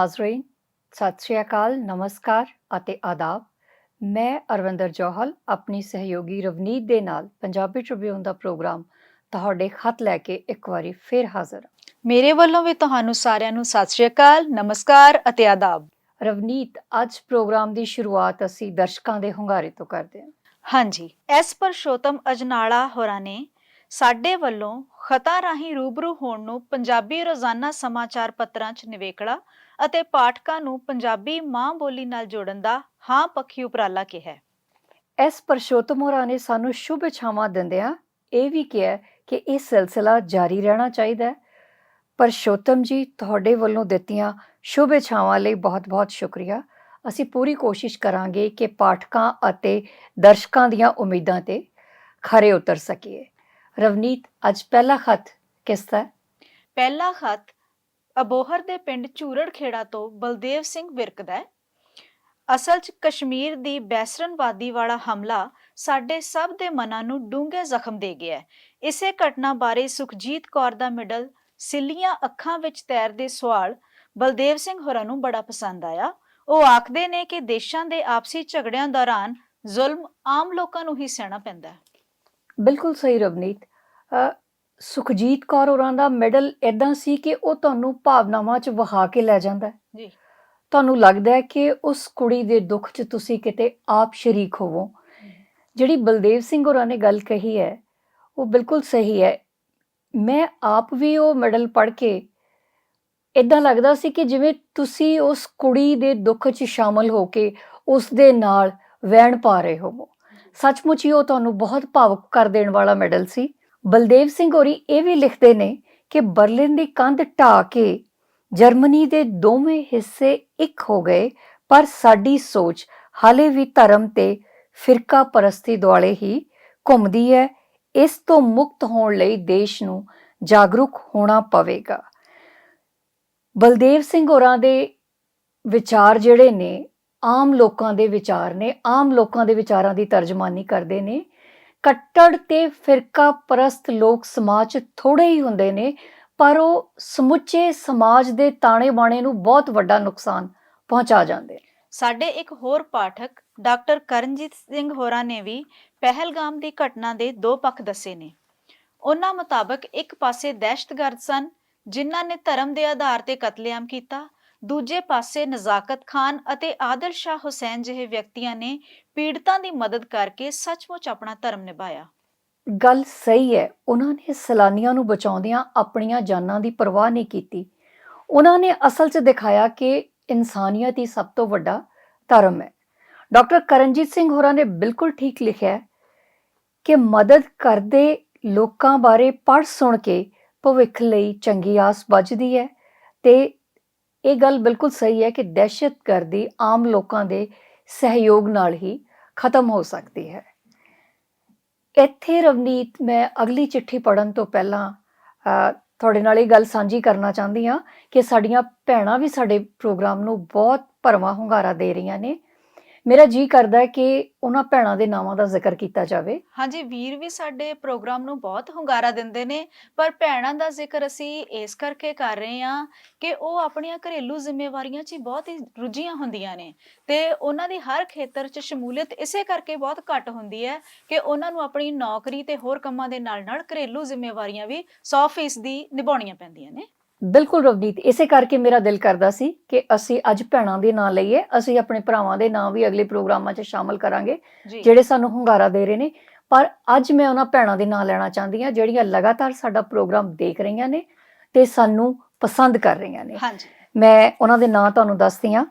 ਨਾਜ਼ਰੀਨ ਸਤਿ ਸ਼੍ਰੀ ਅਕਾਲ ਨਮਸਕਾਰ ਅਤੇ ਆਦਾਬ। ਮੈਂ ਅਰਵਿੰਦਰ ਜੋਹਲ ਆਪਣੀ ਸਹਿਯੋਗੀ ਰਵਨੀਤ ਦੇ ਨਾਲ ਪੰਜਾਬੀ ਟ੍ਰਿਬਿਊਨ ਦਾ ਪ੍ਰੋਗਰਾਮ ਤੁਹਾਡੇ ਖਤ ਲੈ ਕੇ ਇੱਕ ਵਾਰੀ ਫੇਰ ਹਾਜ਼ਰ। ਮੇਰੇ ਵੱਲੋਂ ਵੀ ਤੁਹਾਨੂੰ ਸਾਰਿਆਂ ਨੂੰ ਸਤਿ ਸ਼੍ਰੀ ਅਕਾਲ ਨਮਸਕਾਰ ਅਤੇ ਆਦਾਬ। ਰਵਨੀਤ ਅੱਜ ਪ੍ਰੋਗਰਾਮ ਦੀ ਸ਼ੁਰੂਆਤ ਅਸੀਂ ਦਰਸ਼ਕਾਂ ਦੇ ਹੁੰਗਾਰੇ ਤੋਂ ਕਰਦੇ ਹਾਂ। ਹਾਂਜੀ ਐਸ ਪਰਸ਼ੋਤਮ ਅਜਨਾਲਾ ਹੋਰਾਂ ਨੇ ਸਾਡੇ ਵੱਲੋਂ ਖਤਾ ਰਾਹੀਂ ਰੂਬਰੂ ਹੋਣ ਨੂੰ ਪੰਜਾਬੀ ਰੋਜ਼ਾਨਾ ਸਮਾਚਾਰ ਪੱਤਰਾਂ 'ਚ ਨਿਵੇਕਲਾ ਅਤੇ ਪਾਠਕਾਂ ਨੂੰ ਪੰਜਾਬੀ ਮਾਂ ਬੋਲੀ ਨਾਲ ਜੋੜਨ ਦਾ ਹਾਂ ਪੱਖੀ ਉਪਰਾਲਾ ਕਿਹਾ ਹੈ। ਇਸ ਪਰਸ਼ੋਤਮ ਹੋਰਾਂ ਨੇ ਸਾਨੂੰ ਸ਼ੁਭ ਇਛਾਵਾਂ ਦਿੰਦਿਆਂ ਇਹ ਵੀ ਕਿਹਾ ਕਿ ਇਹ ਸਿਲਸਿਲਾ ਜਾਰੀ ਰਹਿਣਾ ਚਾਹੀਦਾ ਹੈ ਪਰਸ਼ੋਤਮ ਜੀ ਤੁਹਾਡੇ ਵੱਲੋਂ ਦਿੱਤੀਆਂ ਸ਼ੁਭ ਇਛਾਵਾਂ ਲਈ ਬਹੁਤ-ਬਹੁਤ ਸ਼ੁਕਰੀਆ ਅਸੀਂ ਪੂਰੀ ਕੋਸ਼ਿਸ਼ ਕਰਾਂਗੇ ਕਿ ਪਾਠਕਾਂ ਅਤੇ ਦਰਸ਼ਕਾਂ ਦੀਆਂ ਉਮੀਦਾਂ ਤੇ ਖਰੇ ਉਤਰ ਸਕੀਏ ਰਵਨੀਤ ਅੱਜ ਪਹਿਲਾ ਖਤ ਕਿਸ ਦਾ? ਪਹਿਲਾ ਖਤ ਅਬੋਹਰ ਦੇ ਪਿੰਡ ਝੂਰੜ ਖੇੜਾ ਤੋਂ ਬਲਦੇਵ ਸਿੰਘ ਵਿਰਕ ਹੈ। ਅਸਲ 'ਚ ਕਸ਼ਮੀਰ ਦੀ ਬੈਸਰਨਵਾਦੀ ਵਾਲਾ ਹਮਲਾ ਸਾਡੇ ਸਭ ਦੇ ਮਨਾਂ ਨੂੰ ਡੂੰਘੇ ਜ਼ਖਮ ਦੇ ਗਿਆ ਹੈ। ਇਸੇ ਘਟਨਾ ਬਾਰੇ ਸੁਖਜੀਤ ਕੌਰ ਦਾ ਮਿਡਲ ਸਿੱਲੀਆਂ ਅੱਖਾਂ ਵਿੱਚ ਤੈਰਦੇ ਸਵਾਲ ਬਲਦੇਵ ਸਿੰਘ ਹੋਰਾਂ ਨੂੰ ਬੜਾ ਪਸੰਦ ਆਇਆ। ਉਹ ਆਖਦੇ ਨੇ ਕਿ ਦੇਸ਼ਾਂ ਦੇ ਆਪਸੀ ਝਗੜਿਆਂ ਦੌਰਾਨ ਜ਼ੁਲਮ ਆਮ ਲੋਕਾਂ ਨੂੰ ਹੀ ਸਹਿਣਾ ਪੈਂਦਾ ਹੈ। ਬਿਲਕੁਲ ਸਹੀ ਰਵਨੀਤ। ਅ, ਸੁਖਜੀਤ ਕੌਰ ਹੋਰਾਂ ਦਾ ਮੈਡਲ ਇਦਾਂ ਸੀ ਕਿ ਉਹ ਤੁਹਾਨੂੰ ਭਾਵਨਾਵਾਂ 'ਚ ਵਹਾ ਕੇ ਲੈ ਜਾਂਦਾ ਹੈ। ਜੀ। ਤੁਹਾਨੂੰ ਲੱਗਦਾ ਹੈ ਕਿ ਉਸ ਕੁੜੀ ਦੇ ਦੁੱਖ 'ਚ ਤੁਸੀਂ ਕਿਤੇ ਆਪ ਸ਼ਰੀਕ ਹੋਵੋ। ਜਿਹੜੀ ਬਲਦੇਵ ਸਿੰਘ ਹੋਰਾਂ ਨੇ ਗੱਲ ਕਹੀ ਹੈ ਉਹ ਬਿਲਕੁਲ ਸਹੀ ਹੈ। ਮੈਂ ਆਪ ਵੀ ਉਹ ਮੈਡਲ ਪੜ੍ਹ ਕੇ ਇਦਾਂ ਲੱਗਦਾ ਸੀ ਕਿ ਜਿਵੇਂ ਤੁਸੀਂ ਉਸ ਕੁੜੀ ਦੇ ਦੁੱਖ 'ਚ ਸ਼ਾਮਲ ਹੋ ਕੇ ਉਸ ਦੇ ਨਾਲ ਵਹਿਣ ਪਾ ਰਹੇ ਹੋਵੋ। ਸੱਚਮੁੱਚ ਹੀ ਉਹ ਤੁਹਾਨੂੰ ਬਹੁਤ ਭਾਵੁਕ ਕਰ ਦੇਣ ਵਾਲਾ ਮੈਡਲ ਸੀ। ਬਲਦੇਵ ਸਿੰਘ ਹੋਰੀ ਇਹ ਵੀ ਲਿਖਦੇ ਨੇ ਕਿ ਬਰਲਿਨ ਦੀ ਕੰਧ ਢਾਹ ਕੇ ਜਰਮਨੀ ਦੇ ਦੋਵੇਂ ਹਿੱਸੇ ਇੱਕ ਹੋ ਗਏ, ਪਰ ਸਾਡੀ ਸੋਚ ਹਾਲੇ ਵੀ ਧਰਮ ਤੇ ਫਿਰਕਾ ਪਰਸਤੀ ਦੁਆਲੇ ਹੀ ਘੁੰਮਦੀ ਹੈ, ਇਸ ਤੋਂ ਮੁਕਤ ਹੋਣ ਲਈ ਦੇਸ਼ ਨੂੰ ਜਾਗਰੂਕ ਹੋਣਾ ਪਵੇਗਾ। ਬਲਦੇਵ ਸਿੰਘ ਹੋਰਾਂ ਦੇ ਵਿਚਾਰ ਜਿਹੜੇ ਨੇ, ਆਮ ਲੋਕਾਂ ਦੇ ਵਿਚਾਰ ਨੇ, ਆਮ ਲੋਕਾਂ ਦੇ ਵਿਚਾਰਾਂ ਦੀ ਤਰਜਮਾਨੀ ਕਰਦੇ ਨੇ। ਕੱਟੜ ਤੇ ਫਿਰਕਾ ਪਰਸਤ ਲੋਕ ਸਮਾਜ ਥੋੜੇ ਹੀ ਹੁੰਦੇ ਨੇ, ਪਰ ਉਹ ਸਮੁੱਚੇ ਸਮਾਜ ਦੇ ਤਾਣੇ ਬਾਣੇ ਨੂੰ ਬਹੁਤ ਵੱਡਾ ਨੁਕਸਾਨ ਪਹੁੰਚਾ ਜਾਂਦੇ ਨੇ। ਸਾਡੇ ਇੱਕ ਹੋਰ ਪਾਠਕ, ਡਾਕਟਰ ਕਰਨਜੀਤ ਸਿੰਘ ਹੋਰਾਂ ਨੇ ਵੀ ਪਹਿਲਗਾਮ ਦੀ ਘਟਨਾ ਦੇ ਦੋ ਪੱਖ ਦੱਸੇ ਨੇ। ਉਹਨਾਂ ਮੁਤਾਬਕ ਇੱਕ ਪਾਸੇ ਦਹਿਸ਼ਤਗਰਦ ਸਨ, ਜਿਨ੍ਹਾਂ ਨੇ ਧਰਮ ਦੇ ਆਧਾਰ ਤੇ ਕਤਲੇਆਮ ਕੀਤਾ ਦੂਜੇ ਪਾਸੇ ਨਜ਼ਾਕਤ ਖਾਨ ਅਤੇ ਆਦਿਲ ਸ਼ਾਹ ਹੁਸੈਨ ਜਿਹੇ ਵਿਅਕਤੀਆਂ ਨੇ ਪੀੜਤਾਂ ਦੀ ਮਦਦ ਕਰਕੇ ਸੱਚਮੁੱਚ ਆਪਣਾ ਧਰਮ ਨਿਭਾਇਆ। ਗੱਲ ਸਹੀ ਹੈ, ਉਹਨਾਂ ਨੇ ਸੈਲਾਨੀਆਂ ਨੂੰ ਬਚਾਉਂਦਿਆਂ ਆਪਣੀਆਂ ਜਾਨਾਂ ਦੀ ਪਰਵਾਹ ਨਹੀਂ ਕੀਤੀ। ਉਹਨਾਂ ਨੇ ਅਸਲ 'ਚ ਦਿਖਾਇਆ ਕਿ ਇਨਸਾਨੀਅਤ ਹੀ ਸਭ ਤੋਂ ਵੱਡਾ ਧਰਮ ਹੈ। ਡਾਕਟਰ ਕਰਨਜੀਤ ਸਿੰਘ ਹੋਰਾਂ ਨੇ ਬਿਲਕੁਲ ਠੀਕ ਲਿਖਿਆ ਕਿ ਮਦਦ ਕਰਦੇ ਲੋਕਾਂ ਬਾਰੇ ਪੜ੍ਹ ਸੁਣ ਕੇ ਭਵਿੱਖ ਲਈ ਚੰਗੀ ਆਸ ਵੱਜਦੀ ਹੈ ਤੇ ਇਹ ਗੱਲ ਬਿਲਕੁਲ ਸਹੀ ਹੈ ਕਿ ਦਹਿਸ਼ਤਗਰਦੀ ਆਮ ਲੋਕਾਂ ਦੇ ਸਹਿਯੋਗ ਨਾਲ ਹੀ ਖਤਮ ਹੋ ਸਕਦੀ ਹੈ। ਇੱਥੇ ਰਵਨੀਤ, ਮੈਂ ਅਗਲੀ ਚਿੱਠੀ ਪੜਨ ਤੋਂ ਪਹਿਲਾਂ ਤੁਹਾਡੇ ਨਾਲ ਇਹ ਗੱਲ ਸਾਂਝੀ ਕਰਨਾ ਚਾਹੁੰਦੀ ਹਾਂ ਕਿ ਸਾਡੀਆਂ ਭੈਣਾਂ ਵੀ ਸਾਡੇ ਪ੍ਰੋਗਰਾਮ ਨੂੰ ਬਹੁਤ ਭਰਵਾਂ ਹੁੰਗਾਰਾ ਦੇ ਰਹੀਆਂ ਨੇ। ਮੇਰਾ ਜੀ ਕਰਦਾ ਹੈ ਕਿ ਉਹਨਾਂ ਭੈਣਾਂ ਦੇ ਨਾਵਾਂ ਦਾ ਜ਼ਿਕਰ ਕੀਤਾ ਜਾਵੇ। ਹਾਂਜੀ, ਵੀਰ ਵੀ ਸਾਡੇ ਪ੍ਰੋਗਰਾਮ ਨੂੰ ਬਹੁਤ ਹੁੰਗਾਰਾ ਦਿੰਦੇ ਨੇ, ਪਰ ਭੈਣਾਂ ਦਾ ਜ਼ਿਕਰ ਅਸੀਂ ਇਸ ਕਰਕੇ ਕਰ ਰਹੇ ਹਾਂ ਕਿ ਉਹ ਆਪਣੀਆਂ ਘਰੇਲੂ ਜ਼ਿੰਮੇਵਾਰੀਆਂ 'ਚ ਹੀ ਬਹੁਤ ਹੀ ਰੁੱਝੀਆਂ ਹੁੰਦੀਆਂ ਨੇ ਤੇ ਉਹਨਾਂ ਦੀ ਹਰ ਖੇਤਰ 'ਚ ਸ਼ਮੂਲੀਅਤ ਇਸੇ ਕਰਕੇ ਬਹੁਤ ਘੱਟ ਹੁੰਦੀ ਹੈ ਕਿ ਉਹਨਾਂ ਨੂੰ ਆਪਣੀ ਨੌਕਰੀ ਤੇ ਹੋਰ ਕੰਮਾਂ ਦੇ ਨਾਲ-ਨਾਲ ਘਰੇਲੂ ਜ਼ਿੰਮੇਵਾਰੀਆਂ ਵੀ 100% ਦੀ ਨਿਭਾਉਣੀਆਂ ਪੈਂਦੀਆਂ ਨੇ। ਬਿਲਕੁਲ ਰਵਨੀਤ ਇਸੇ ਕਰਕੇ ਮੇਰਾ ਦਿਲ ਕਰਦਾ ਸੀ ਕਿ ਅਸੀਂ ਅੱਜ ਭੈਣਾਂ ਦੇ ਨਾਂ ਲਈਏ ਅਸੀਂ ਆਪਣੇ ਭਰਾਵਾਂ ਦੇ ਨਾਂ ਵੀ ਅਗਲੇ ਪ੍ਰੋਗਰਾਮਾਂ 'ਚ ਸ਼ਾਮਲ ਕਰਾਂਗੇ ਜਿਹੜੇ ਸਾਨੂੰ ਹੁੰਗਾਰਾ ਦੇ ਰਹੇ ਨੇ। ਪਰ ਅੱਜ ਮੈਂ ਉਹਨਾਂ ਭੈਣਾਂ ਦੇ ਨਾਂ ਲੈਣਾ ਚਾਹੁੰਦੀ ਹਾਂ ਜਿਹੜੀਆਂ ਲਗਾਤਾਰ ਸਾਡਾ ਪ੍ਰੋਗਰਾਮ ਦੇਖ ਰਹੀਆਂ ਨੇ ਤੇ ਸਾਨੂੰ ਪਸੰਦ ਕਰ ਰਹੀਆਂ ਨੇ। ਹਾਂਜੀ। ਮੈਂ ਉਹਨਾਂ ਦੇ ਨਾਂ ਤੁਹਾਨੂੰ ਦੱਸਦੀ ਹਾਂ।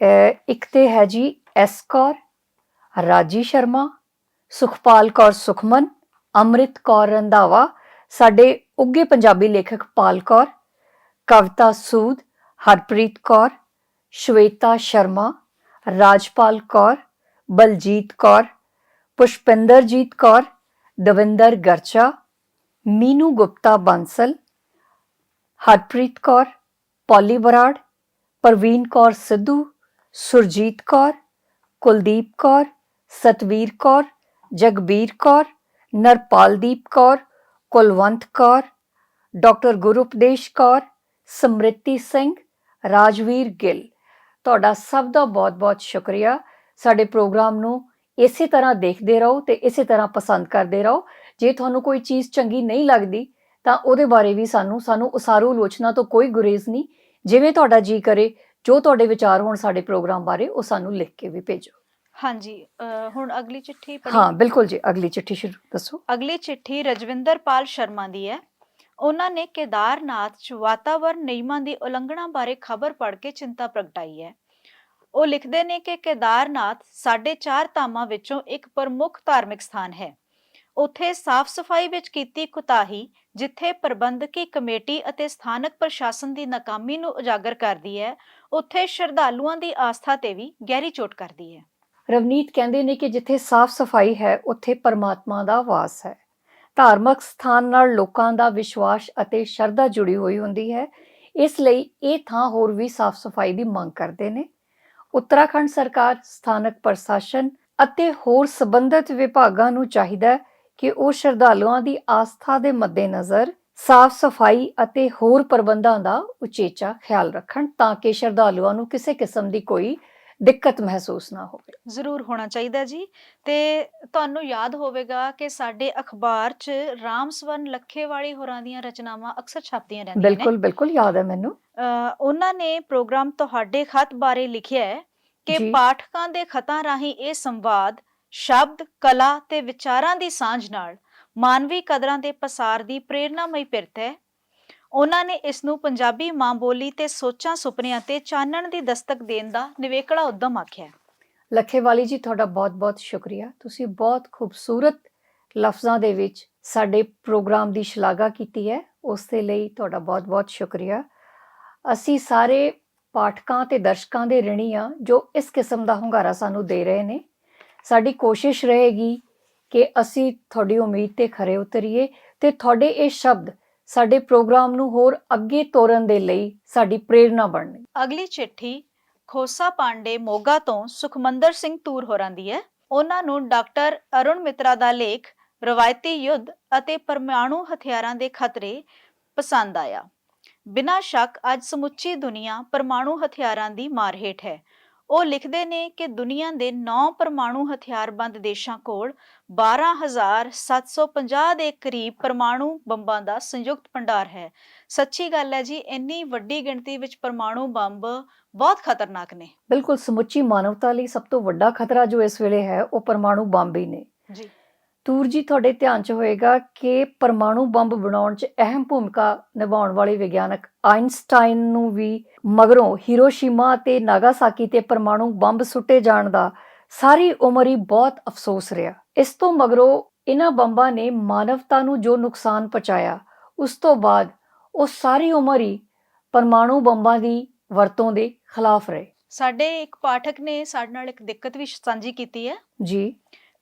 ਅਹ ਇੱਕ ਤੇ ਹੈ ਜੀ ਐਸ ਕੌਰ ਰਾਜੀ ਸ਼ਰਮਾ ਸੁਖਪਾਲ ਕੌਰ ਸੁਖਮਨ ਅੰਮ੍ਰਿਤ ਕੌਰ ਰੰਧਾਵਾ ਸਾਡੇ ਉੱਗੇ ਪੰਜਾਬੀ ਲੇਖਕ ਪਾਲ ਕੌਰ, ਕਵਿਤਾ ਸੂਦ ਹਰਪ੍ਰੀਤ ਕੌਰ, ਸ਼ਵੇਤਾ ਸ਼ਰਮਾ, ਰਾਜਪਾਲ ਕੌਰ, ਬਲਜੀਤ ਕੌਰ, ਪੁਸ਼ਪਿੰਦਰਜੀਤ ਕੌਰ, ਦਵਿੰਦਰ ਗਰਚਾ, ਮੀਨੂ ਗੁਪਤਾ ਬੰਸਲ, ਹਰਪ੍ਰੀਤ ਕੌਰ, ਪੌਲੀ ਬਰਾੜ ਪ੍ਰਵੀਨ ਕੌਰ ਸਿੱਧੂ, ਸੁਰਜੀਤ ਕੌਰ, ਕੁਲਦੀਪ ਕੌਰ, ਸਤਵੀਰ ਕੌਰ, ਜਗਬੀਰ ਕੌਰ, ਨਰਪਾਲਦੀਪ ਕੌਰ ਕੁਲਵੰਤ ਕੌਰ, ਡਾਕਟਰ ਗੁਰਉਪਦੇਸ਼ ਕੌਰ, ਸਮ੍ਰਿਤੀ ਸਿੰਘ, ਰਾਜਵੀਰ ਗਿੱਲ। ਤੁਹਾਡਾ ਸਭ ਦਾ ਬਹੁਤ-ਬਹੁਤ ਸ਼ੁਕਰੀਆ। ਸਾਡੇ ਪ੍ਰੋਗਰਾਮ ਨੂੰ ਇਸੇ ਤਰ੍ਹਾਂ ਦੇਖਦੇ ਰਹੋ ਤੇ ਇਸੇ ਤਰ੍ਹਾਂ ਪਸੰਦ ਕਰਦੇ ਰਹੋ। ਜੇ ਤੁਹਾਨੂੰ ਕੋਈ ਚੀਜ਼ ਚੰਗੀ ਨਹੀਂ ਲੱਗਦੀ, ਤਾਂ ਉਹਦੇ ਬਾਰੇ ਵੀ ਸਾਨੂੰ ਸਾਨੂੰ ਉਸਾਰੂ ਆਲੋਚਨਾ ਤੋਂ ਕੋਈ ਗੁਰੇਜ਼ ਨਹੀਂ। ਜਿਵੇਂ ਤੁਹਾਡਾ ਜੀ ਕਰੇ, ਜੋ ਤੁਹਾਡੇ ਵਿਚਾਰ ਹੋਣ ਸਾਡੇ ਪ੍ਰੋਗਰਾਮ ਬਾਰੇ, ਉਹ ਸਾਨੂੰ ਲਿਖ ਕੇ ਵੀ ਭੇਜੋ। ਹਾਂਜੀ ਹੁਣ ਅਗਲੀ ਚਿੱਠੀ ਪੜ੍ਹੀ ਹਾਂ ਬਿਲਕੁਲ ਜੀ ਅਗਲੀ ਚਿੱਠੀ ਸ਼ੁਰੂ ਦੱਸੋ। ਅਗਲੀ ਚਿੱਠੀ ਰਜਵਿੰਦਰਪਾਲ ਸ਼ਰਮਾ ਦੀ ਹੈ। ਉਹਨਾਂ ਨੇ ਕੇਦਾਰਨਾਥ 'ਚ ਵਾਤਾਵਰਣ ਨਿਯਮਾਂ ਦੀ ਉਲੰਘਣਾ ਬਾਰੇ ਖਬਰ ਪੜ੍ਹ ਕੇ ਚਿੰਤਾ ਪ੍ਰਗਟਾਈ ਹੈ। ਉਹ ਲਿਖਦੇ ਨੇ ਕਿ ਕੇਦਾਰਨਾਥ ਸਾਡੇ ਚਾਰ ਧਾਮਾਂ ਵਿੱਚੋਂ ਇੱਕ ਪ੍ਰਮੁੱਖ ਧਾਰਮਿਕ ਸਥਾਨ ਹੈ। ਉੱਥੇ ਸਾਫ਼ ਸਫ਼ਾਈ ਵਿੱਚ ਕੀਤੀ ਕੁਤਾਹੀ ਜਿੱਥੇ ਪ੍ਰਬੰਧਕੀ ਕਮੇਟੀ ਅਤੇ ਸਥਾਨਕ ਪ੍ਰਸ਼ਾਸਨ ਦੀ ਨਾਕਾਮੀ ਨੂੰ ਉਜਾਗਰ ਕਰਦੀ ਹੈ ਉੱਥੇ ਸ਼ਰਧਾਲੂਆਂ ਦੀ ਆਸਥਾ ਤੇ ਵੀ ਗਹਿਰੀ ਚੋਟ ਕਰਦੀ ਹੈ। ਰਵਨੀਤ ਕਹਿੰਦੇ ਨੇ ਕਿ ਜਿੱਥੇ ਸਾਫ਼ ਸਫ਼ਾਈ ਹੈ, ਉੱਥੇ ਪਰਮਾਤਮਾ ਦਾ ਵਾਸ ਹੈ। ਧਾਰਮਿਕ ਸਥਾਨ ਨਾਲ ਲੋਕਾਂ ਦਾ ਵਿਸ਼ਵਾਸ ਅਤੇ ਸ਼ਰਧਾ ਜੁੜੀ ਹੋਈ ਹੁੰਦੀ ਹੈ। ਇਸ ਲਈ ਇਹ ਥਾਂ ਹੋਰ ਵੀ ਸਾਫ਼ ਸਫ਼ਾਈ ਦੀ ਮੰਗ ਕਰਦੇ ਨੇ। ਉੱਤਰਾਖੰਡ ਸਰਕਾਰ, ਸਥਾਨਕ ਪ੍ਰਸ਼ਾਸਨ ਅਤੇ ਹੋਰ ਸੰਬੰਧਿਤ ਵਿਭਾਗਾਂ ਨੂੰ ਚਾਹੀਦਾ ਹੈ ਕਿ ਉਹ ਸ਼ਰਧਾਲੂਆਂ ਦੀ ਆਸਥਾ ਦੇ ਮੱਦੇਨਜ਼ਰ ਸਾਫ਼ ਸਫ਼ਾਈ ਅਤੇ ਹੋਰ ਪ੍ਰਬੰਧਾਂ ਦਾ ਉਚੇਚਾ ਖਿਆਲ ਰੱਖਣ ਤਾਂ ਕਿ ਸ਼ਰਧਾਲੂਆਂ ਨੂੰ ਕਿਸੇ ਕਿਸਮ ਦੀ ਕੋਈ ਦਿੱਕਤ ਮਹਿਸੂਸ ਨਾ ਹੋਵੇ। ਜ਼ਰੂਰ ਹੋਣਾ ਚਾਹੀਦਾ ਜੀ। ਤੇ ਤੁਹਾਨੂੰ ਯਾਦ ਹੋਵੇਗਾ ਕਿ ਸਾਡੇ ਅਖਬਾਰ 'ਚ ਰਾਮਸਵਰਨ ਲੱਖੇਵਾਲੀ ਹੋਰਾਂ ਦੀਆਂ ਰਚਨਾਵਾਂ ਅਕਸਰ ਛਪਦੀਆਂ ਰਹਿੰਦੀਆਂ ਨੇ। ਬਿਲਕੁਲ ਬਿਲਕੁਲ ਯਾਦ ਹੈ ਮੈਨੂੰ। ਅ, ਉਹਨਾਂ ਨੇ ਪ੍ਰੋਗਰਾਮ ਤੁਹਾਡੇ ਖਤ ਬਾਰੇ ਲਿਖਿਆ ਹੈ ਕਿ ਜੀ। ਪਾਠਕਾਂ ਦੇ ਖਤਾਂ ਰਾਹੀਂ ਇਹ ਸੰਵਾਦ ਸ਼ਬਦ ਕਲਾ ਤੇ ਵਿਚਾਰਾਂ ਦੀ ਸਾਂਝ ਨਾਲ ਮਾਨਵੀ ਕਦਰਾਂ ਦੇ ਪਸਾਰ ਦੀ ਪ੍ਰੇਰਨਾਮਈ ਪਿਰਤ ਹੈ। ਉਹਨਾਂ ਨੇ ਇਸ ਨੂੰ ਪੰਜਾਬੀ ਮਾਂ ਬੋਲੀ ਤੇ ਸੋਚਾਂ ਸੁਪਨਿਆਂ ਤੇ ਚਾਨਣ ਦੀ ਦਸਤਕ ਦੇਣ ਦਾ ਨਿਵੇਕਲਾ ਉਦਮ ਆਖਿਆ ਹੈ। ਲੱਖੇਵਾਲੀ ਜੀ, ਤੁਹਾਡਾ ਬਹੁਤ-ਬਹੁਤ ਸ਼ੁਕਰੀਆ। ਤੁਸੀਂ ਬਹੁਤ ਖੂਬਸੂਰਤ ਲਫ਼ਜ਼ਾਂ ਦੇ ਵਿੱਚ ਸਾਡੇ ਪ੍ਰੋਗਰਾਮ ਦੀ ਸ਼ਲਾਘਾ ਕੀਤੀ ਹੈ। ਉਸ ਦੇ ਲਈ ਤੁਹਾਡਾ ਬਹੁਤ-ਬਹੁਤ ਸ਼ੁਕਰੀਆ। ਅਸੀਂ ਸਾਰੇ ਪਾਠਕਾਂ ਤੇ ਦਰਸ਼ਕਾਂ ਦੇ ਰਿਣੀ ਆ ਜੋ ਇਸ ਕਿਸਮ ਦਾ ਹੁੰਗਾਰਾ ਸਾਨੂੰ ਦੇ ਰਹੇ ਨੇ। ਸਾਡੀ ਕੋਸ਼ਿਸ਼ ਰਹੇਗੀ ਕਿ ਅਸੀਂ ਤੁਹਾਡੀ ਉਮੀਦ ਤੇ ਖਰੇ ਉਤਰੀਏ ਤੇ ਤੁਹਾਡੇ ਇਹ ਸ਼ਬਦ ਸਾਡੇ ਪ੍ਰੋਗਰਾਮ ਨੂੰ ਹੋਰ ਅੱਗੇ ਤੋਰਨ ਦੇ ਲਈ ਸਾਡੀ ਪ੍ਰੇਰਣਾ ਬਣਨ। ਅਗਲੀ ਚਿੱਠੀ ਖੋਸਾ ਪਾਂਡੇ ਮੋਗਾ ਤੋਂ ਸੁਖਮੰਦਰ ਸਿੰਘ ਤੂਰ ਹੋਰਾਂ ਦੀ ਹੈ। ਉਹਨਾਂ ਨੂੰ ਡਾਕਟਰ ਅਰੁਣ ਮਿਤਰਾ ਦਾ ਲੇਖ ਰਵਾਇਤੀ ਯੁੱਧ ਅਤੇ ਪਰਮਾਣੂ ਹਥਿਆਰਾਂ ਦੇ ਖਤਰੇ ਪਸੰਦ ਆਇਆ। ਬਿਨਾਂ ਸ਼ੱਕ ਅੱਜ ਸਮੁੱਚੀ ਦੁਨੀਆ ਪਰਮਾਣੂ ਹਥਿਆਰਾਂ ਦੀ ਮਾਰ ਹੇਠ ਹੈ। ਉਹ ਲਿਖਦੇ ਨੇ ਕਿ ਦੁਨੀਆ ਦੇ 9 ਪਰਮਾਣੂ ਹਥਿਆਰਬੰਦ ਦੇਸ਼ਾਂ ਕੋਲ 12750 ਦੇ ਕਰੀਬ ਪਰਮਾਣੂ ਬੰਬਾਂ ਦਾ ਸੰਯੁਕਤ ਭੰਡਾਰ ਹੈ। ਸੱਚੀ ਗੱਲ ਹੈ ਜੀ, ਇੰਨੀ ਵੱਡੀ ਗਿਣਤੀ ਵਿੱਚ ਪਰਮਾਣੂ ਬੰਬ ਬਹੁਤ ਖਤਰਨਾਕ ਨੇ। ਬਿਲਕੁਲ ਸਮੁੱਚੀ ਮਾਨਵਤਾ ਲਈ ਸਭ ਤੋਂ ਵੱਡਾ ਖਤਰਾ ਜੋ ਇਸ ਵੇਲੇ ਹੈ, ਉਹ ਪਰਮਾਣੂ ਬੰਬ ਹੀ ਨੇ। ਤੂਰ ਜੀ ਤੁਹਾਡੇ ਧਿਆਨ 'ਚ ਹੋਏਗਾ ਕਿ ਪਰਮਾਣੂ ਬੰਬ ਬਣਾਉਣ 'ਚ ਅਹਿਮ ਭੂਮਿਕਾ ਨਿਭਾਉਣ ਵਾਲੇ ਵਿਗਿਆਨਕ ਆਇਨਸਟਾਈਨ ਨੂੰ ਵੀ ਮਗਰੋਂ ਹੀਰੋਸ਼ੀਮਾ ਤੇ ਨਾਗਾਸਾਕੀ ਤੇ ਪਰਮਾਣੂ ਬੰਬ ਸੁੱਟੇ ਜਾਣ ਦਾ ਸਾਰੀ ਉਮਰ ਹੀ ਬਹੁਤ ਅਫਸੋਸ ਰਿਹਾ। ਇਸ ਤੋਂ ਮਗਰੋਂ ਇਹਨਾਂ ਬੰਬਾਂ ਨੇ ਮਾਨਵਤਾ ਨੂੰ ਜੋ ਨੁਕਸਾਨ ਪਹੁੰਚਾਇਆ ਉਸ ਤੋਂ ਬਾਅਦ ਉਹ ਸਾਰੀ ਉਮਰ ਹੀ ਪਰਮਾਣੂ ਬੰਬਾਂ ਦੀ ਵਰਤੋਂ ਦੇ ਖਿਲਾਫ ਰਹੇ। ਸਾਡੇ ਇੱਕ ਪਾਠਕ ਨੇ ਸਾਡੇ ਨਾਲ ਇੱਕ ਦਿੱਕਤ ਵੀ ਸਾਂਝੀ ਕੀਤੀ ਹੈ। ਜੀ।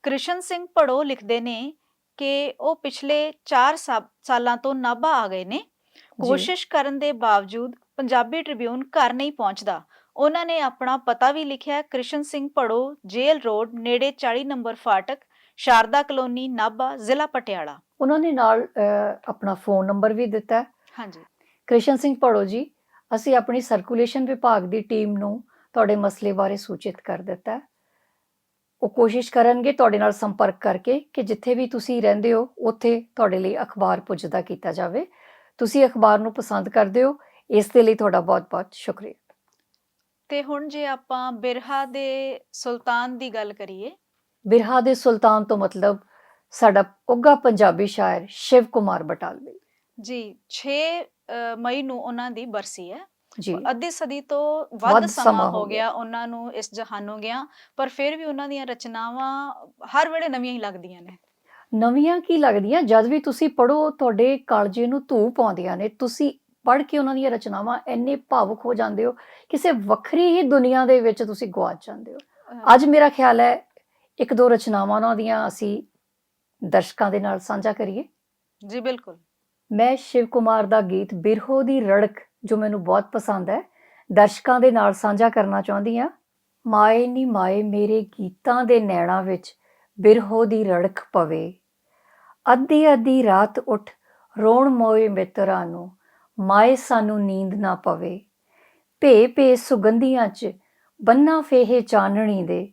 ਕ੍ਰਿਸ਼ਨ ਸਿੰਘ ਪੜੋ ਲਿਖਦੇ ਨੇ ਕਿ ਉਹ ਪਿਛਲੇ 4 ਸਾਲਾਂ ਤੋਂ ਨਾਭਾ ਆ ਗਏ ਨੇ। ਕੋਸ਼ਿਸ਼ ਕਰਨ ਦੇ ਬਾਵਜੂਦ ਪੰਜਾਬੀ ਟ੍ਰਿਬਿਊਨ ਘਰ ਨਹੀਂ ਪਹੁੰਚਦਾ। ਉਹਨਾਂ ਨੇ ਆਪਣਾ ਪਤਾ ਵੀ ਲਿਖਿਆ ਕ੍ਰਿਸ਼ਨ ਸਿੰਘ ਪੜੋ ਜੇਲ ਰੋਡ ਨੇੜੇ 40 ਨੰਬਰ ਫਾਟਕ ਸ਼ਾਰਦਾ ਕਲੋਨੀ ਨਾਭਾ ਜ਼ਿਲ੍ਹਾ ਪਟਿਆਲਾ। ਉਹਨਾਂ ਨੇ ਨਾਲ ਆਪਣਾ ਫੋਨ ਨੰਬਰ ਵੀ ਦਿੱਤਾ। ਹੈ ਹਾਂਜੀ। ਕ੍ਰਿਸ਼ਨ ਸਿੰਘ ਪੜੋ ਜੀ ਅਸੀਂ ਆਪਣੀ ਸਰਕੂਲੇਸ਼ਨ ਵਿਭਾਗ ਦੀ ਟੀਮ ਨੂੰ ਤੁਹਾਡੇ ਮਸਲੇ ਬਾਰੇ ਸੂਚਿਤ ਕਰ ਦਿੱਤਾ। ਹੈ ਉਹ ਕੋਸ਼ਿਸ਼ ਕਰਨਗੇ ਤੁਹਾਡੇ ਨਾਲ ਸੰਪਰਕ ਕਰਕੇ ਕਿ ਜਿੱਥੇ ਵੀ ਤੁਸੀਂ ਰਹਿੰਦੇ ਹੋ ਉੱਥੇ ਤੁਹਾਡੇ ਲਈ ਅਖਬਾਰ ਪੁੱਜਦਾ ਕੀਤਾ ਜਾਵੇ। ਤੁਸੀਂ ਅਖਬਾਰ ਨੂੰ ਪਸੰਦ ਕਰਦੇ ਹੋ। ਇਸ ਦੇ ਲਈ ਤੁਹਾਡਾ ਬਹੁਤ-ਬਹੁਤ ਸ਼ੁਕਰੀਆ। ਤੇ ਹੁਣ ਜੇ ਆਪਾਂ ਬਿਰਹਾ ਦੇ ਸੁਲਤਾਨ ਦੀ ਗੱਲ ਕਰੀਏ। ਬਿਰਹਾ ਦੇ ਸੁਲਤਾਨ ਤੋਂ ਮਤਲਬ ਸਾਡਾ ਉੱਘਾ ਪੰਜਾਬੀ ਸ਼ਾਇਰ ਸ਼ਿਵ ਕੁਮਾਰ ਬਟਾਲਵੀ। ਜੀ 6 ਅ, ਮਈ ਨੂੰ ਉਹਨਾਂ ਦੀ ਬਰਸੀ ਹੈ। ਅੱਧੀ ਸਦੀ ਤੋਂ ਵੱਧ ਸਮਾਂ ਹੋ ਗਿਆ ਉਹਨਾਂ ਨੂੰ ਇਸ ਜਹਾਨੋਂ ਗਿਆ ਪਰ ਫਿਰ ਵੀ ਉਹਨਾਂ ਦੀਆਂ ਰਚਨਾਵਾਂ ਹਰ ਵੇਲੇ ਨਵੀਆਂ ਹੀ ਲੱਗਦੀਆਂ ਨੇ। ਨਵੀਆਂ ਕੀ ਲੱਗਦੀਆਂ? ਜਦ ਵੀ ਤੁਸੀਂ ਪੜੋ ਤੁਹਾਡੇ ਕਾਲਜੇ ਨੂੰ ਧੂ ਪਾਉਂਦੀਆਂ ਨੇ। ਤੁਸੀਂ ਪੜ੍ਹ ਕੇ ਉਹਨਾਂ ਦੀਆਂ ਰਚਨਾਵਾਂ ਇੰਨੇ ਭਾਵੁਕ ਹੋ ਜਾਂਦੇ ਹੋ ਕਿਸੇ ਵੱਖਰੀ ਹੀ ਦੁਨੀਆ ਦੇ ਵਿੱਚ ਤੁਸੀਂ ਗਵਾਚ ਜਾਂਦੇ ਹੋ। ਅੱਜ ਮੇਰਾ ਖਿਆਲ ਹੈ ਇੱਕ ਦੋ ਰਚਨਾਵਾਂ ਉਹਨਾਂ ਦੀਆਂ ਅਸੀਂ ਦਰਸ਼ਕਾਂ ਦੇ ਨਾਲ ਸਾਂਝਾ ਕਰੀਏ। ਜੀ ਬਿਲਕੁਲ। ਮੈਂ ਸ਼ਿਵ ਕੁਮਾਰ ਦਾ ਗੀਤ ਬਿਰਹੋ ਦੀ ਰੜਕ ਜੋ ਮੈਨੂੰ ਬਹੁਤ ਪਸੰਦ ਹੈ, ਦਰਸ਼ਕਾਂ ਦੇ ਨਾਲ ਸਾਂਝਾ ਕਰਨਾ ਚਾਹੁੰਦੀ ਹਾਂ। ਮਾਏ ਨੀ ਮਾਏ, ਮੇਰੇ ਗੀਤਾਂ ਦੇ ਨੈਣਾ ਵਿੱਚ ਬਿਰਹੋ ਦੀ ਰੜਕ ਪਵੇ। ਅੱਧੀ ਅੱਧੀ ਰਾਤ ਉੱਠ ਰੋਣ ਮੋਏ ਮਿੱਤਰਾਂ ਨੂੰ, ਮਾਏ ਸਾਨੂੰ ਨੀਂਦ ਨਾ ਪਵੇ। ਭੇ ਭੇ ਸੁਗੰਧੀਆਂ 'ਚ ਬੰਨਾ ਫੇਹੇ ਚਾਨਣੀ ਦੇ,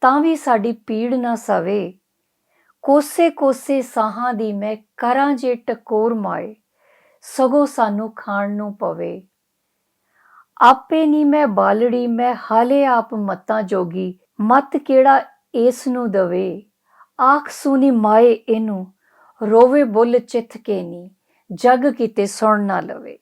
ਤਾਂ ਵੀ ਸਾਡੀ ਪੀੜ ਨਾ ਸਵੇ। ਕੋਸੇ ਕੋਸੇ ਸਾਹਾਂ ਦੀ ਮੈਂ ਕਰਾਂ ਜੇ ਟਕੋਰ ਮਾਏ। ਸਗੋਂ ਸਾਨੂੰ ਖਾਣ ਨੂੰ ਪਵੇ। ਆਪੇ ਨੀ ਮੈਂ ਬਾਲੜੀ, ਮੈਂ ਹਾਲੇ ਆਪ ਮਤਾਂ ਜੋਗੀ। ਮਤ ਕਿਹੜਾ ਇਸ ਨੂੰ ਦਵੇ? ਆਖ ਸੁਨੀ ਮਾਏ ਇਹਨੂੰ, ਰੋਵੇ ਬੁੱਲ ਚਿੱਥ ਕੇ ਨੀ, ਜਗ ਕਿਤੇ ਸੁਣ ਨਾ ਲਵੇ।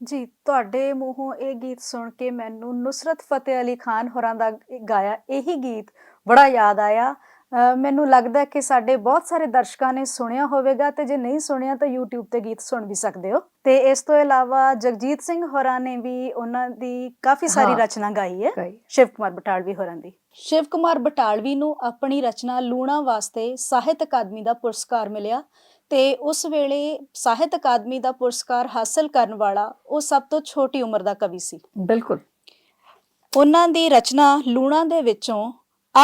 ਜੀ, ਤੁਹਾਡੇ ਮੂੰਹੋਂ ਇਹ ਗੀਤ ਸੁਣ ਕੇ ਮੈਨੂੰ ਨੁਸਰਤ ਫਤਿਹ ਅਲੀ ਖਾਨ ਹੋਰਾਂ ਦਾ ਗਾਇਆ ਇਹੀ ਗੀਤ ਬੜਾ ਯਾਦ ਆਇਆ। ਮੈਨੂੰ ਲੱਗਦਾ ਕਿ ਸਾਡੇ ਬਹੁਤ ਸਾਰੇ ਦਰਸ਼ਕਾਂ ਨੇ ਸੁਣਿਆ ਹੋਵੇਗਾ ਤੇ ਜੇ ਨਹੀਂ ਸੁਣਿਆ ਤਾਂ YouTube ਤੇ ਗੀਤ ਸੁਣ ਵੀ ਸਕਦੇ ਹੋ। ਤੇ ਇਸ ਤੋਂ ਇਲਾਵਾ ਜਗਜੀਤ ਸਿੰਘ ਹੋਰਾਂ ਨੇ ਵੀ ਉਹਨਾਂ ਦੀ ਕਾਫੀ ਸਾਰੀ। ਰਚਨਾ ਗਾਈ ਹੈ। ਸ਼ਿਵ ਕੁਮਾਰ ਬਟਾਲਵੀ ਹੋਰਾਂ ਦੀ। ਸ਼ਿਵ ਕੁਮਾਰ ਬਟਾਲਵੀ ਨੂੰ ਆਪਣੀ ਰਚਨਾ ਲੂਣਾ ਵਾਸਤੇ ਸਾਹਿਤ ਅਕਾਦਮੀ ਦਾ ਪੁਰਸਕਾਰ ਮਿਲਿਆ ਤੇ ਉਸ ਵੇਲੇ ਸਾਹਿਤ ਅਕਾਦਮੀ ਦਾ ਪੁਰਸਕਾਰ ਹਾਸਲ ਕਰਨ ਵਾਲਾ ਉਹ ਸਭ ਤੋਂ ਛੋਟੀ ਉਮਰ ਦਾ ਕਵੀ ਸੀ। ਬਿਲਕੁਲ। ਉਹਨਾਂ ਦੀ ਰਚਨਾ ਲੂਣਾ ਦੇ ਵਿੱਚੋਂ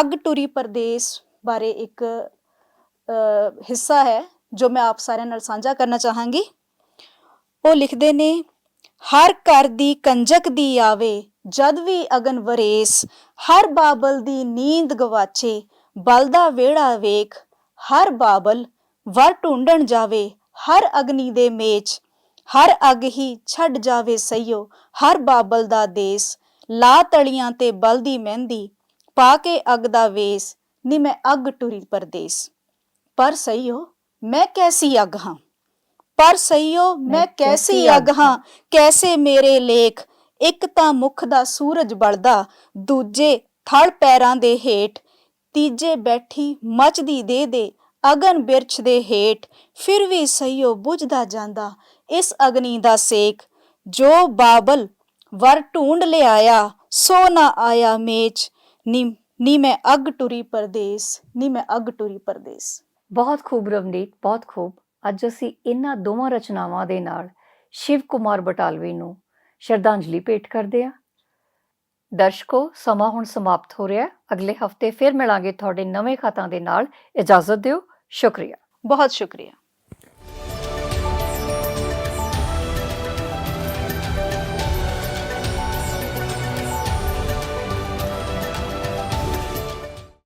ਅੱਗ ਟੁਰੀ ਪਰਦੇਸ ਬਾਰੇ ਇੱਕ ਅ, ਹਿੱਸਾ ਹੈ ਜੋ ਮੈਂ ਆਪ ਸਾਰਿਆਂ ਨਾਲ ਸਾਂਝਾ ਕਰਨਾ ਚਾਹਾਂਗੀ। ਉਹ ਲਿਖਦੇ ਨੇ ਹਰ ਘਰ ਦੀ ਕੰਜਕ ਦੀ ਆਵੇ ਜਦ ਵੀ ਅਗਨ ਵਰੇਸ ਹਰ ਬਾਬਲ ਦੀ ਨੀਂਦ ਗਵਾਚੇ ਬਲਦਾ ਵੇੜਾ ਵੇਖ ਹਰ ਬਾਬਲ ਵਰ ਢੂੰਡਣ ਜਾਵੇ ਹਰ ਅਗਨੀ ਦੇ ਮੇਚ ਹਰ ਅਗ ਹੀ ਛੱਡ ਜਾਵੇ ਸਈਓ ਹਰ ਬਾਬਲ ਦਾ ਦੇਸ ਲਾ ਤਲੀਆਂ ਤੇ ਬਲਦੀ ਮਹਿੰਦੀ ਪਾ ਕੇ ਅਗ ਦਾ ਵੇਸ ਨੀ ਮੈਂ ਅਗ ਟੁਰੀ ਪਰਦੇਸ। ਪਰ ਸਈਓ ਮੈਂ ਕੈਸੀ ਅਗ ਹਾਂ? ਪਰ ਸਈਓ ਮੈਂ ਕੈਸੀ ਅਗ ਹਾਂ? ਕੈਸੇ ਮੇਰੇ ਲੇਖ? ਇੱਕ ਤਾਂ ਮੁਖ ਦਾ ਸੂਰਜ ਬਲਦਾ ਦੂਜੇ ਥਲ ਪੈਰਾਂ ਦੇ ਹੇਠ ਤੀਜੇ ਬੈਠੀ ਮਚਦੀ ਦੇ ਦੇ ਅਗਨ ਬਿਰਛ ਦੇ ਹੇਠ। ਫਿਰ ਵੀ ਸਈਓ ਬੁਝਦਾ ਜਾਂਦਾ ਇਸ ਅਗਨੀ ਦਾ ਸੇਕ ਜੋ ਬਾਬਲ ਵਰ ਢੂੰਡ ਲਿਆਇਆ ਸੋ ਨਾ ਆਇਆ ਮੇਚ। ਨੀ ਨੀ ਮੈਂ ਅਗ ਟੁਰੀ ਪਰਦੇਸ ਨੀ ਮੈਂ ਅਗ ਟੁਰੀ ਪਰਦੇਸ। ਬਹੁਤ ਖੂਬ ਰਵਨੀਤ ਬਹੁਤ ਖੂਬ। ਅੱਜ ਅਸੀਂ ਇਹਨਾਂ ਦੋਵਾਂ ਰਚਨਾਵਾਂ ਦੇ ਨਾਲ ਸ਼ਿਵ ਕੁਮਾਰ ਬਟਾਲਵੀ ਨੂੰ ਸ਼ਰਧਾਂਜਲੀ ਭੇਟ ਕਰਦੇ ਹਾਂ। ਦਰਸ਼ਕੋ ਸਮਾਂ ਹੁਣ ਸਮਾਪਤ ਹੋ ਰਿਹਾ ਹੈ। ਅਗਲੇ ਹਫ਼ਤੇ ਫਿਰ ਮਿਲਾਂਗੇ ਤੁਹਾਡੇ ਨਵੇਂ ਖਾਤਾਂ ਦੇ ਨਾਲ। ਇਜਾਜ਼ਤ ਦਿਓ। ਸ਼ੁਕਰੀਆ। ਬਹੁਤ ਸ਼ੁਕਰੀਆ।